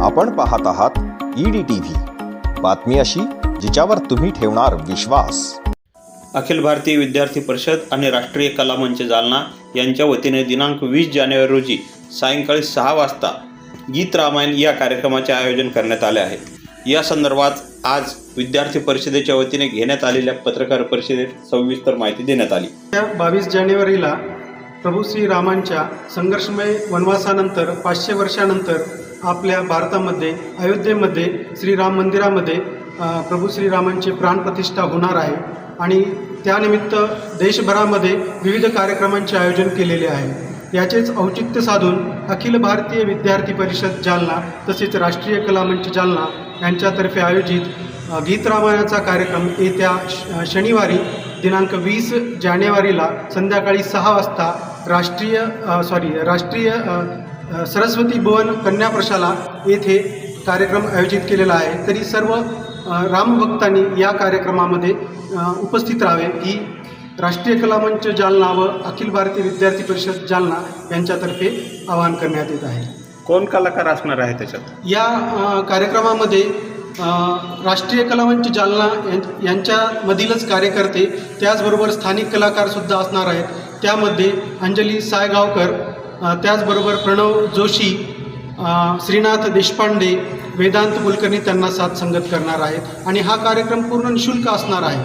आपण पाहत आहात ईडी टी बातमी अशी जिच्यावर तुम्ही ठेवणार विश्वास. अखिल भारतीय विद्यार्थी परिषद आणि राष्ट्रीय कला मंच जालना यांच्या वतीने दिनांक वीस जानेवारी रोजी सायंकाळी सहा वाजता गीत रामायण या कार्यक्रमाचे आयोजन करण्यात आले आहे. या संदर्भात आज विद्यार्थी परिषदेच्या वतीने घेण्यात आलेल्या पत्रकार परिषदेत सविस्तर माहिती देण्यात आली. त्या बावीस जानेवारीला प्रभू श्रीरामांच्या संघर्षमय वनवासानंतर पाचशे वर्षानंतर आपल्या भारतामध्ये अयोध्येमध्ये श्रीराम मंदिरामध्ये प्रभू श्रीरामांची प्राणप्रतिष्ठा होणार आहे. आणि त्यानिमित्त देशभरामध्ये विविध कार्यक्रमांचे आयोजन केलेले आहे. याचेच औचित्य साधून अखिल भारतीय विद्यार्थी परिषद जालना तसेच राष्ट्रीय कला मंच जालना यांच्यातर्फे आयोजित गीत रामायणाचा कार्यक्रम येत्या श शनिवारी दिनांक वीस जानेवारीला संध्याकाळी सहा वाजता राष्ट्रीय सॉरी राष्ट्रीय सरस्वती भुवन कन्या प्रशाला येथे कार्यक्रम आयोजित केलेला आहे. तरी सर्व रामभक्तांनी या कार्यक्रमामध्ये उपस्थित राहावे. ही राष्ट्रीय कला मंच जालना व अखिल भारतीय विद्यार्थी परिषद जालना यांच्यातर्फे आवाहन करण्यात येत आहे. कोण कलाकार असणार आहे त्याच्यात? या कार्यक्रमामध्ये राष्ट्रीय कलामंच जालना यांच्यामधीलच कार्यकर्ते त्याचबरोबर स्थानिक कलाकारसुद्धा असणार आहेत. त्यामध्ये अंजली सायगावकर त्याचबरोबर प्रणव जोशी श्रीनाथ देशपांडे वेदांत कुलकर्णी त्यांना साथ संगत करणार आहेत. आणि हा कार्यक्रम पूर्ण निशुल्क असणार आहे.